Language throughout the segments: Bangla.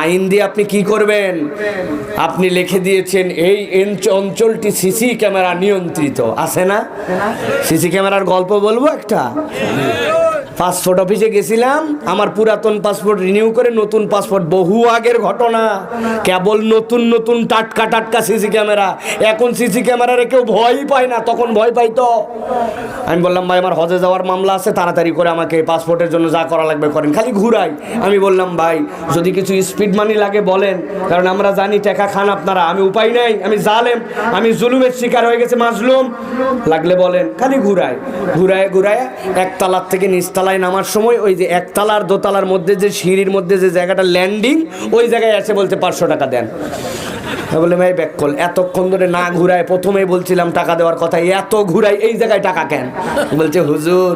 আইন দিয়ে আপনি কি করবেন? আপনি লিখে দিয়েছেন এই অঞ্চলটি সিসি ক্যামেরা নিয়ন্ত্রিত। আছে না? সিসি ক্যামেরার গল্প বলব একটা? পাসপোর্ট অফিসে গেছিলাম, আমার পুরাতন পাসপোর্ট রিনিউ করে নতুন পাসপোর্ট বহু আগের ঘটনা। কেবল নতুন নতুন টাটকা টাটকা সিসি ক্যামেরা এখন সিসি ক্যামেরারে কেউ ভয়ই পায় না, তখন ভয় পাইতো আমি বললাম, ভাই, আমার হজে যাওয়ার মামলা আছে, তাড়াতাড়ি করে আমাকে পাসপোর্টের জন্য যা করা লাগবে করেন। খালি ঘুরাই। আমি বললাম, ভাই, যদি কিছু স্পিড মানি লাগে বলেন, কারণ আমরা জানি টাকা খান আপনারা। আমি উপায় নাই, আমি জালেম, আমি জুলুমের শিকার হয়ে গেছে, মাজলুম। লাগলে বলেন, খালি ঘুরাই। ঘুরায় ঘুরায় একতলার থেকে নিচতলায় নামার সময় ওই যে একতলার দোতলার মধ্যে যে সিঁড়ির মধ্যে যে জায়গাটা ল্যান্ডিং ওই জায়গায় এসে বলছে পাঁচশো টাকা দেন। আমি বললাম এই ব্যাক কল। এতক্ষণ ধরে না ঘুরায় প্রথমেই বলছিলাম টাকা দেওয়ার কথা, এত ঘুরাই এই জায়গায় টাকা কেন? বলছে, হুজুর,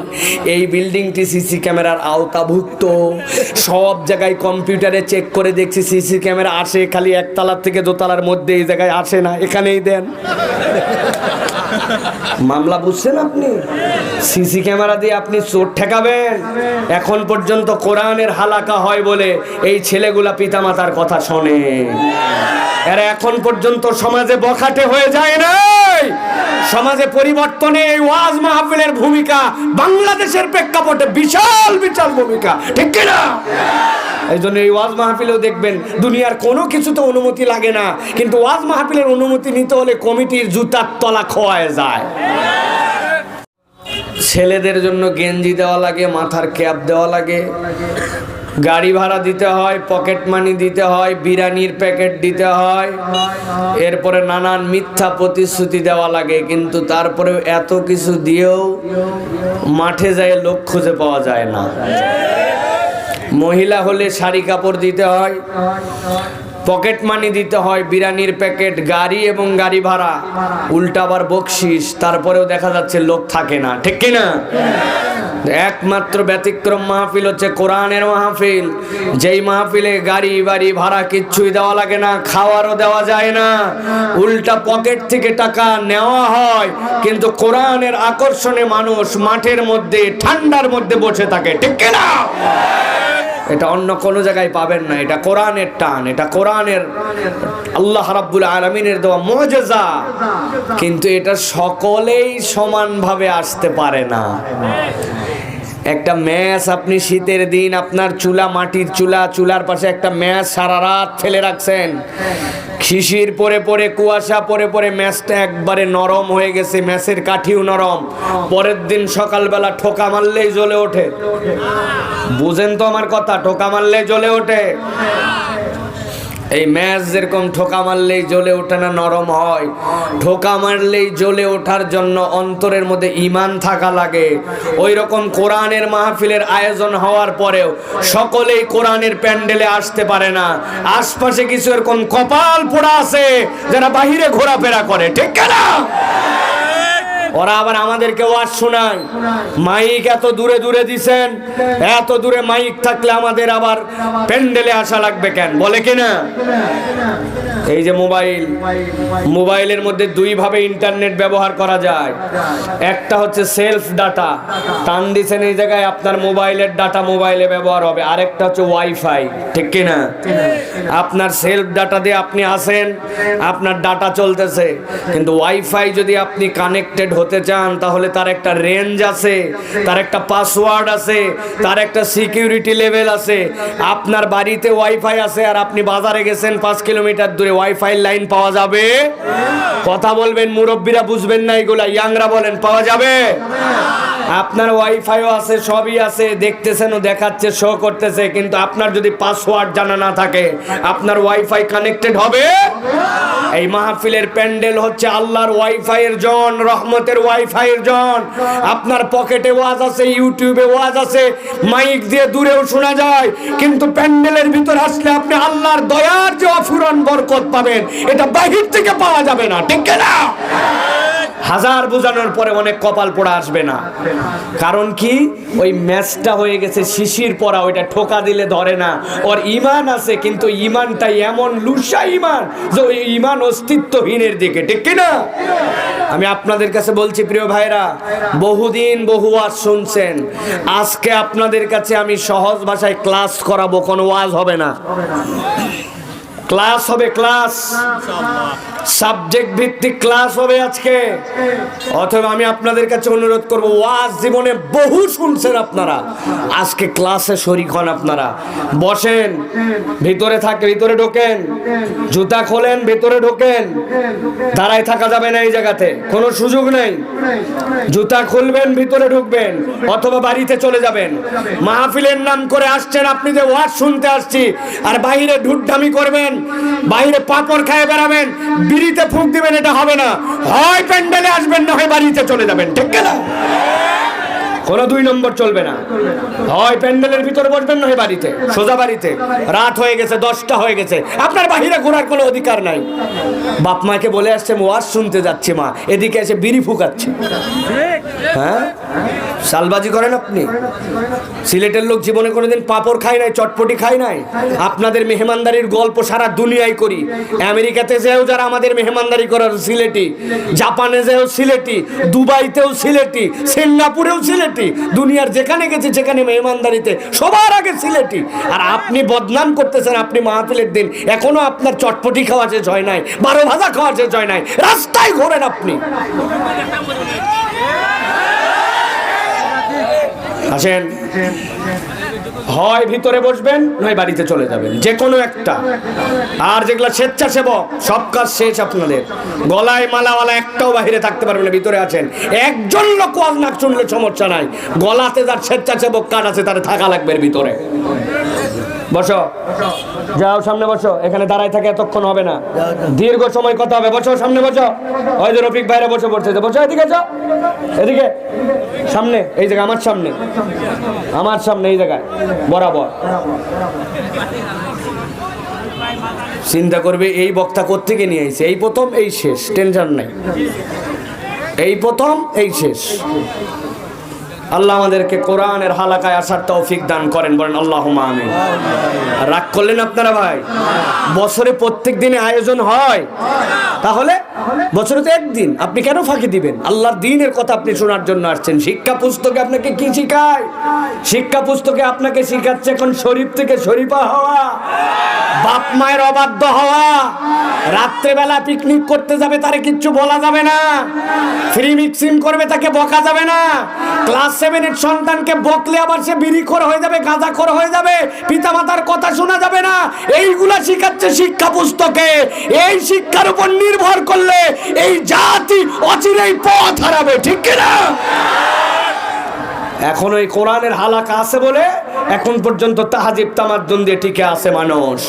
এই বিল্ডিংটি সিসি ক্যামেরার আওতাভুক্ত। সব জায়গায় কম্পিউটারে চেক করে দেখছি সিসি ক্যামেরা আসে, খালি একতলার থেকে দোতলার মধ্যে এই জায়গায় আসে না, এখানেই দেন। মামলা বুঝছেন আপনি? সিসি ক্যামেরা দিয়ে আপনি চোর ঠেকাবেন। এখন পর্যন্ত কোরআনের হালাকা হয় বলে এই ছেলেগুলা পিতামাতার কথা শোনে। এখন পর্যন্ত সমাজে বখাটে হয়ে যায় নাই। সমাজে পরিবর্তনে এই ওয়াজ মাহফিলের ভূমিকা বাংলাদেশের প্রেক্ষাপটে বিশাল বিশাল ভূমিকা। ঠিক কিনা এই জন্য এই ওয়াজ মাহফিলেও দেখবেন, দুনিয়ার কোনো কিছুতে অনুমতি লাগে না। কিন্তু ওয়াজ মাহফিলের অনুমতি নিতে হলে কমিটির জুতার তলা খোয়ায় যায়। ছেলেদের জন্য গেঞ্জি দেওয়া লাগে, মাথার ক্যাপ দেওয়া লাগে। গাড়ি ভাড়া দিতে হয় পকেট মানি দিতে হয় বিরিয়ানির প্যাকেট দিতে হয়। এরপরে নানান মিথ্যা প্রতিশ্রুতি দেওয়া লাগে, কিন্তু তারপরেও এত কিছু দিয়েও মাঠে যায় লোক খুঁজে পাওয়া যায় না। মহিলা হলে শাড়ি কাপড় দিতে হয় পকেট মানি দিতে হয় বিরিয়ানির প্যাকেট গাড়ি এবং গাড়ি ভাড়া, উল্টাবার বকশিস, তারপরেও দেখা যাচ্ছে লোক থাকে না। ঠিক কি না একমাত্র ব্যতিক্রম মাহফিল হচ্ছে কোরআনের মাহফিল। যেই মাহফিলে গাড়ি, বাড়ি ভাড়া কিচ্ছুই দেওয়া লাগে না, খাওয়ারও দেওয়া যায় না। উল্টা পকেট থেকে টাকা নেওয়া হয়, কিন্তু কোরআনের আকর্ষণে মানুষ মাঠের মধ্যে, ঠান্ডার মধ্যে বসে থাকে। ঠিক না? এটা অন্য কোনো জায়গায় পাবেন না। এটা কোরআনের টান, এটা কোরআনের আল্লাহ রাব্বুল আলমিনের দেওয়া মজেজা। কিন্তু এটা সকলেই সমানভাবে আসতে পারে না। একটা ম্যাচ আপনি শীতের দিন, আপনার চুলা, মাটির চুলা, চুলার পাশে একটা ম্যাচ সারা রাত ফেলে রাখছেন। শিশির পরে পরে, কুয়াশা পরে পরে, ম্যাচটা একবারে নরম হয়ে গেছে, ম্যাচের কাঠিও নরম। পরের দিন সকালবেলা ঠোকা মারলেই জ্বলে ওঠে। বুঝেন তো আমার কথা, ঠোকা মারলেই জ্বলে ওঠে। এই ম্যাচ যেরকম ঠোকা মারলেই জ্বলে ওঠে না, নরম হয়। ঠোকা মারলেই জ্বলে ওঠার জন্য অন্তরের মধ্যে ইমান থাকা লাগে। ওই রকম কোরআনের মাহফিলের আয়োজন হওয়ার পরেও সকলেই কোরআনের প্যান্ডেলে আসতে পারে না। আশপাশে কিছু এরকম কপাল পোড়া আছে যারা বাহিরে ঘোরাফেরা করে, ঠিক না ওরা আবার আমাদেরকে ওয়াজ শোনায়। মাইক এত দূরে দূরে দিছেন, এত দূরে মাইক থাকলে আমাদের আবার প্যান্ডেলে আসা লাগবে কেন? বলে কিনা এই যে মোবাইল, মোবাইলের মধ্যে দুই ভাবে ইন্টারনেট ব্যবহার করা যায়। একটা হচ্ছে সেলফ ডাটা। টান দিছেন এই জায়গায়, আপনার মোবাইলের ডাটা মোবাইলে ব্যবহার হবে। আরেকটা হচ্ছে ওয়াইফাই। ঠিক কিনা আপনার সেলফ ডাটা দিয়ে আপনি আসেন, আপনার ডাটা চলতেছে। কিন্তু ওয়াইফাই যদি আপনি কানেক্টেড হতে চান, তাহলে তার একটা রেঞ্জ আছে, তার একটা পাসওয়ার্ড আছে, তার একটা সিকিউরিটি লেভেল আছে। আপনার বাড়িতে ওয়াইফাই আছে আর আপনি বাজারে গেছেন পাঁচ কিলোমিটার দূরে ওয়াইফাই লাইন পাওয়া যাবে? কথা বলবেন, মুরব্বীরা বুঝবেন না এগুলা ইয়াংরা বলেন, পাওয়া যাবে? আপনার ওয়াইফাইও আছে, সবই আছে, দেখতেছেন ও দেখাচ্ছে শো করতেছে, কিন্তু আপনার যদি পাসওয়ার্ড জানা না থাকে, আপনার ওয়াইফাই কানেক্টেড হবে? এই মাহফিলের প্যান্ডেল হচ্ছে আল্লাহর ওয়াইফাই এর জন, রহমতের ওয়াইফাই এর জন। আপনার পকেটে ওয়াজ আছে ইউটিউবে ওয়াজ আছে মাইক দিয়ে দূরেও শোনা যায়, কিন্তু প্যান্ডেলের ভিতর আসলে আপনি আল্লাহর দয়ার যে অফুরন বরকত পাবেন, এটা বাহির থেকে পাওয়া যাবে না, ঠিক না হাজার বোঝানোর পরে অনেক কপাল পোড়া আসবে না। কারণ কি? ওই ম্যাচটা হয়ে গেছে, শিশির পরা, ওইটা ঠোকা দিলে ধরে না। ওর ইমান আছে, কিন্তু ইমানটাই এমন লুসা ইমান যে ওই ইমান অস্তিত্বহীনের দিকে, ঠিক কি না? আমি আপনাদের কাছে বলছি, প্রিয় ভাইরা বহুদিন বহু ওয়াজ শুনছেন। আজকে আপনাদের কাছে আমি সহজ ভাষায় ক্লাস করাবো, কোনো ওয়াজ হবে না। ক্লাস হবে ক্লাস। সাবজেক্ট ভিত্তিক ক্লাস হবে আজকে। অথবা আমি আপনাদের কাছে অনুরোধ করব, ওয়াজ জীবনে বহু শুনছেন আপনারা। আজকে ক্লাসে শরিক হন আপনারা। বসেন, ভিতরে থাকে, ভিতরে ঢোকেন। জুতা খোলেন, ভিতরে ঢোকেন। দাঁড়ায় থাকা যাবে না এই জায়গাতে। কোনো সুযোগ নেই। জুতা খুলবেন, ভিতরে ঢুকবেন, অথবা বাড়িতে চলে যাবেন। মাহফিলের নাম করে আসছেন আপনি যে ওয়াজ শুনতে আসছি। আর বাইরে ঢুড্ডামি করবেন, বাইরে পাপড় খায় বেড়াবেন বিড়িতে ফুঁক দিবেন, এটা হবে না। হয় প্যান্ডেলে আসবেন, না হয় বাড়িতে চলে যাবেন, ঠিক না? কোনো দুই নম্বর চলবে না। হয় প্যান্ডেলের ভিতরে বসবেন, না বাড়িতে, সোজা বাড়িতে। রাত হয়ে গেছে, দশটা হয়ে গেছে। আপনার বাহিরে ঘোরার কোনো অধিকার নাই। বাপ মাকে বলে আসছে ওয়াজ শুনতে যাচ্ছে, মা। এদিকে এসে বিড়ি ফুকাচ্ছে। হ্যাঁ? সালবাজি করেন আপনি? সিলেটের লোক জীবনে কোনোদিন পাপড় খায় নাই, চটপটি খায় নাই? আপনাদের মেহমানদারির গল্প সারা দুনিয়ায় করি। আমেরিকাতে যেও যারা আমাদের মেহমানদারি করার সিলেটি, জাপানে যেও সিলেটি, দুবাইতেও সিলেটি, সিঙ্গাপুরেও সিলেটি, দুনিয়ার যেখানে গেছে সেখানে মেহমানদারিতে সবার আগে সিলেটি। আর আপনি বদনাম করতেছেন, আপনি মাহফিলের দিন। এখনও আপনার চটপটি খাওয়া শেষ হয় নাই, বারো ভাজা খাওয়া শেষ হয় নাই। রাস্তায় ঘোরেন আপনি। আসেন। হয় ভিতরে বসবেন, নয় বাড়িতে চলে যাবেন। যে কোনো একটা। আর যেগুলো স্বেচ্ছাসেবক, সব কাজ শেষ আপনাদের। গলায় মালাওয়ালা একটাও বাহিরে থাকতে পারবে না, ভিতরে আছেন। একজন লোক ওয়াজ না শুনলে সমস্যা নাই। গলাতে যার স্বেচ্ছাসেবক কাজ আছে, তার থাকা লাগবে ভিতরে। বসো। যাও, সামনে বসো। এখানে দাঁড়ায় থাকে এতক্ষণ হবে না। দীর্ঘ সময় কথা হবে। বসো, সামনে বসো। ওই যে রফিক বাইরে বসে পড়ছে। বসো, এদিকে যাও। এদিকে। সামনে, এই জায়গা আমার সামনে। আমার সামনে, এই জায়গায়। বরাবর। চিন্তা করবে, এই বক্তা কোত্থেকে নিয়ে আইছে? এই প্রথম, এই শেষ। টেনশন নাই। এই প্রথম, এই শেষ। আল্লাহ আমাদেরকে কোরআনের হালাকায় আসার তৌফিক দান করেন, বলেন আল্লাহ আমিন। রাগ করলেন আপনারা ভাই? বছরে প্রত্যেক দিনে আয়োজন হয়। তাহলে বছরে তো একদিন। আপনি কেন ফাঁকি দিবেন? আল্লাহর দিনের কথা আপনি শোনার জন্য আসছেন। শিক্ষা পুস্তকে আপনাকে কি শিখায়? শিক্ষা পুস্তকে আপনাকে শিখাচ্ছে এখন শরীফ থেকে শরীফা হওয়া, বাপ মায়ের অবাধ্য হওয়া। রাত্রেবেলা পিকনিক করতে যাবে তারে কিচ্ছু বলা যাবে না। ফ্রি মিক্সিং করবে তাকে বকা যাবে না। ক্লাস সেভেনের সন্তানকে বকলে আবার সে বিড়িখোর হয়ে যাবে, গাঁজাখোর হয়ে যাবে। পিতামাতার কথা শোনা যাবে না। এইগুলা শিখাচ্ছে শিক্ষা পুস্তকে। এই শিক্ষার উপর নির্ভর করলে এই জাতি অচিরেই পথ হারাবে, ঠিক কিনা? এখন ওই কোরআনের হালাকা আছে বলে এখন পর্যন্ত তাহাজিব তামার দিয়ে টিকে আছে মানুষ।